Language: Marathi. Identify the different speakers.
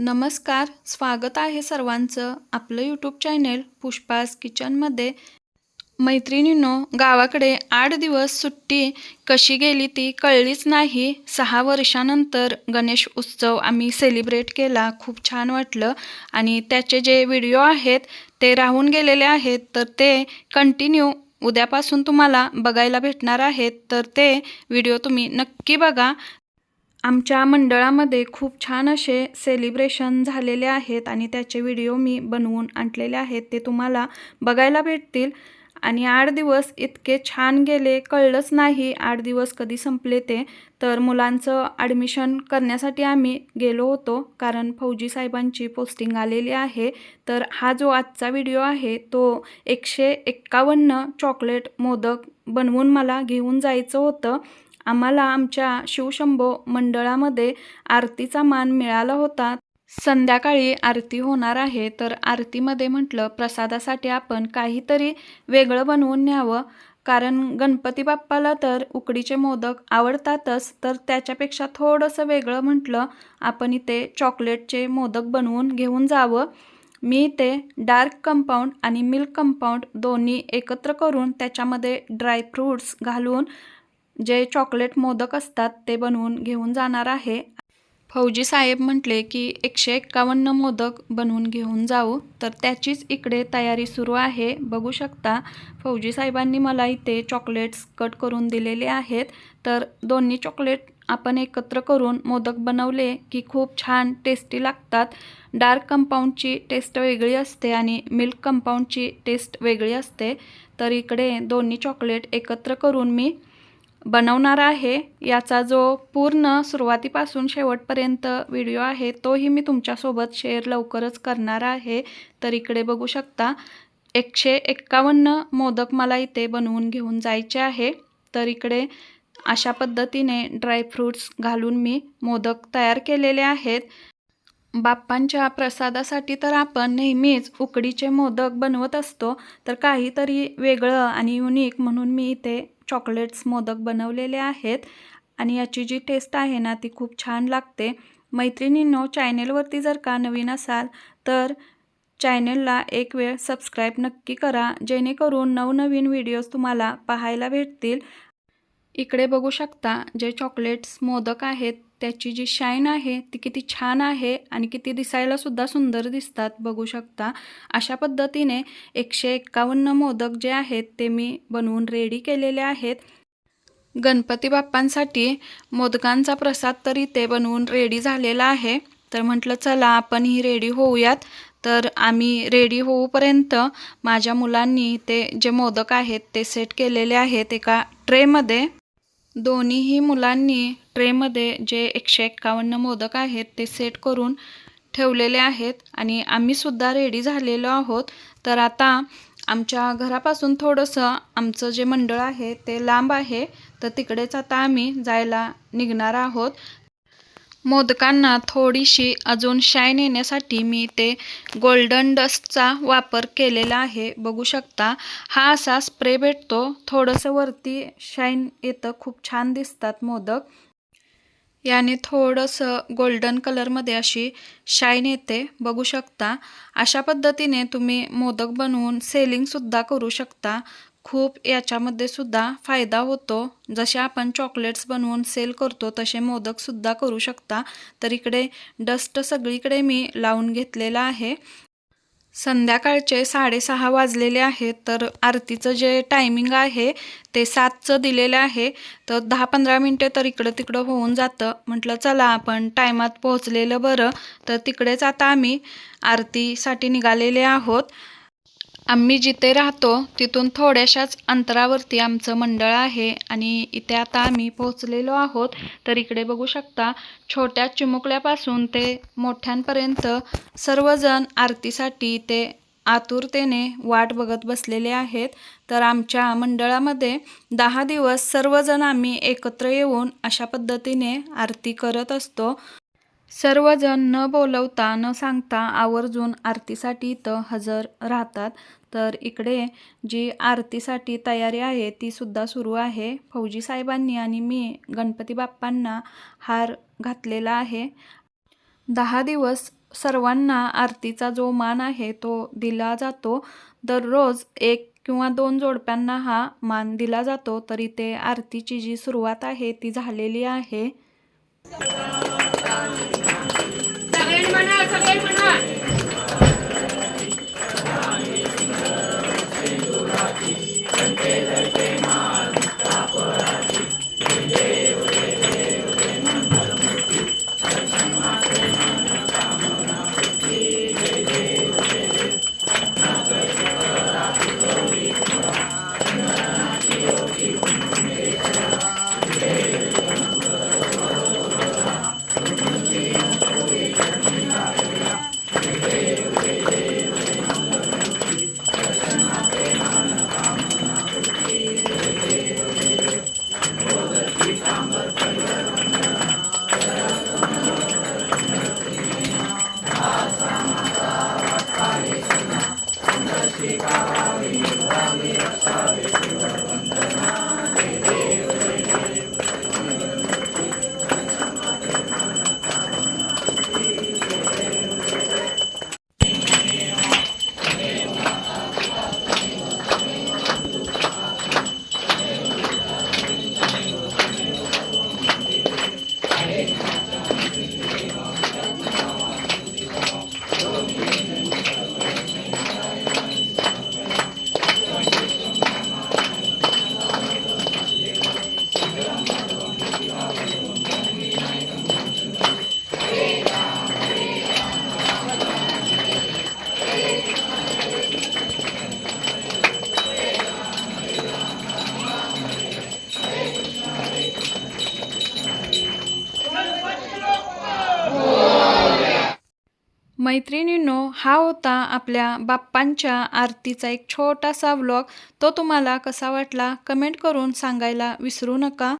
Speaker 1: नमस्कार स्वागत आहे सर्वांचं आपलं यूट्यूब चॅनेल पुष्पास किचनमध्ये मैत्रिणींनो गावाकडे आठ दिवस सुट्टी कशी गेली ती कळलीच नाही. सहा वर्षानंतर गणेश उत्सव आम्ही सेलिब्रेट केला खूप छान वाटलं. आणि त्याचे जे व्हिडिओ आहेत ते राहून गेलेले आहेत. तर ते कंटिन्यू उद्यापासून तुम्हाला बघायला भेटणार आहेत. तर ते व्हिडिओ तुम्ही नक्की बघा. आमच्या मंडळामध्ये खूप छान असे सेलिब्रेशन झालेले आहेत आणि त्याचे व्हिडिओ मी बनवून आणलेले आहेत. ते तुम्हाला बघायला भेटतील. आणि आठ दिवस इतके छान गेले कळलंच नाही आठ दिवस कधी संपले ते. तर मुलांचं ॲडमिशन करण्यासाठी आम्ही गेलो होतो कारण फौजी साहेबांची पोस्टिंग आलेली आहे. तर हा जो आजचा व्हिडिओ आहे तो एकशे एक्कावन्न चॉकलेट मोदक बनवून मला घेऊन जायचं होतं. आम्हाला आमच्या शिवशंभो मंडळामध्ये आरतीचा मान मिळाला होता. संध्याकाळी आरती होणार आहे तर आरतीमध्ये म्हटलं प्रसादासाठी आपण काहीतरी वेगळं बनवून न्यावं. कारण गणपती बाप्पाला तर उकडीचे मोदक आवडतातच तर त्याच्यापेक्षा थोडंसं वेगळं म्हटलं आपण इथे चॉकलेटचे मोदक बनवून घेऊन जावं. मी इथे डार्क कंपाऊंड आणि मिल्क कंपाऊंड दोन्ही एकत्र करून त्याच्यामध्ये ड्रायफ्रूट्स घालून जे चॉकलेट मोदक असतात ते बनवून घेऊन जाणार आहे. फौजी साहेब म्हटले की एकशे एक्कावन्न मोदक बनवून घेऊन जाऊ. तर त्याचीच इकडे तयारी सुरू आहे. बघू शकता फौजी साहेबांनी मला इथे चॉकलेट्स कट करून दिलेले आहेत. तर दोन्ही चॉकलेट आपण एकत्र करून मोदक बनवले की खूप छान टेस्टी लागतात. डार्क कंपाऊंडची टेस्ट वेगळी असते आणि मिल्क कंपाऊंडची टेस्ट वेगळी असते. तर इकडे दोन्ही चॉकलेट एकत्र करून मी बनवणार आहे. याचा जो पूर्ण सुरुवातीपासून शेवटपर्यंत व्हिडिओ आहे तोही मी तुमच्यासोबत शेअर लवकरच करणार आहे. तर इकडे बघू शकता एकशे एक्कावन्न मोदक मला इथे बनवून घेऊन जायचे आहे. तर इकडे अशा पद्धतीने ड्रायफ्रूट्स घालून मी मोदक तयार केलेले आहेत. बाप्पांच्या प्रसादासाठी तर आपण नेहमीच उकडीचे मोदक बनवत असतो तर काहीतरी वेगळं आणि युनिक म्हणून मी इथे चॉकलेट्स मोदक बनवलेले आहेत आणि याची जी टेस्ट आहे ना ती खूप छान लागते. मैत्रिणींनो चॅनेलवरती जर का नवीन असाल तर चॅनेलला एक वेळ सबस्क्राईब नक्की करा. जेणेकरून नवनवीन व्हिडिओज तुम्हाला पाहायला भेटतील. इकडे बघू शकता जे चॉकलेट्स मोदक आहेत त्याची जी शाईन आहे ती किती छान आहे आणि किती दिसायला सुद्धा सुंदर दिसतात बघू शकता. अशा पद्धतीने एकशे एक्कावन्न मोदक जे आहेत ते मी बनवून रेडी केलेले आहेत. गणपती बाप्पांसाठी मोदकांचा प्रसाद तरी ते बनवून रेडी झालेला आहे. तर म्हटलं चला आपण ही रेडी होऊयात. तर आम्ही रेडी होऊपर्यंत माझ्या मुलांनी ते जे मोदक आहेत ते सेट केलेले आहेत एका ट्रेमध्ये दोन्हीही मुलांनी ट्रेमध्ये जे एकशे एक्कावन्न मोदक आहेत ते सेट करून ठेवलेले आहेत आणि आम्हीसुद्धा रेडी झालेलो आहोत. तर आता आमच्या घरापासून थोडंसं आमचं जे मंडळ आहे ते लांब आहे. तर तिकडेच आता आम्ही जायला निघणार आहोत. मोदकांना थोडीशी अजून शाईन येण्यासाठी मी ते गोल्डन डस्टचा वापर केलेला आहे. बघू शकता हा असा स्प्रे भेटतो. थोडंसं वरती शाईन येतं. खूप छान दिसतात मोदक. याने थोडंसं गोल्डन कलरमध्ये अशी शाईन येते. बघू शकता अशा पद्धतीने तुम्ही मोदक बनवून सेलिंगसुद्धा करू शकता. खूप याच्यामध्ये सुद्धा फायदा होतो. जसे आपण चॉकलेट्स बनवून सेल करतो तसे मोदकसुद्धा करू शकता. तर इकडे डस्ट सगळीकडे मी लावून घेतलेला आहे. संध्याकाळचे साडेसहा वाजलेले आहेत तर आरतीचं जे टायमिंग आहे ते सातचं दिलेलं आहे. तर दहा पंधरा मिनटे तर इकडं तिकडं होऊन जातं. म्हटलं चला आपण टायमात पोहोचलेलं बरं. तर तिकडेच आता आम्ही आरतीसाठी निघालेले आहोत. आम्ही जिथे राहतो तिथून थोड्याशाच अंतरावरती आमचं मंडळ आहे आणि इथे आता आम्ही पोहोचलेलो आहोत. तर इकडे बघू शकता छोट्या चिमुकल्यापासून ते मोठ्यांपर्यंत सर्वजण आरतीसाठी ते आतुरतेने वाट बघत बसलेले आहेत. तर आमच्या मंडळामध्ये दहा दिवस सर्वजण आम्ही एकत्र येऊन अशा पद्धतीने आरती करत असतो. सर्वजण न बोलवता न सांगता आवर्जून आरतीसाठी इथं हजर राहतात. तर इकडे जी आरतीसाठी तयारी आहे ती सुद्धा सुरू आहे. फौजी साहेबांनी आणि मी गणपती बाप्पांना हार घातलेला आहे. दहा दिवस सर्वांना आरतीचा जो मान आहे तो दिला जातो. दररोज एक किंवा दोन जोडप्यांना हा मान दिला जातो. तर इथे आरतीची जी सुरुवात आहे ती झालेली आहे.
Speaker 2: सगळ्यांनी म्हणा सगळ्यांनी म्हणा Shri Kali Rami
Speaker 1: मैत्रिणींनो हा होता आपल्या बाप्पांच्या आरतीचा एक छोटासा व्लॉग तो तुम्हाला कसा वाटला कमेंट करून सांगायला विसरू नका.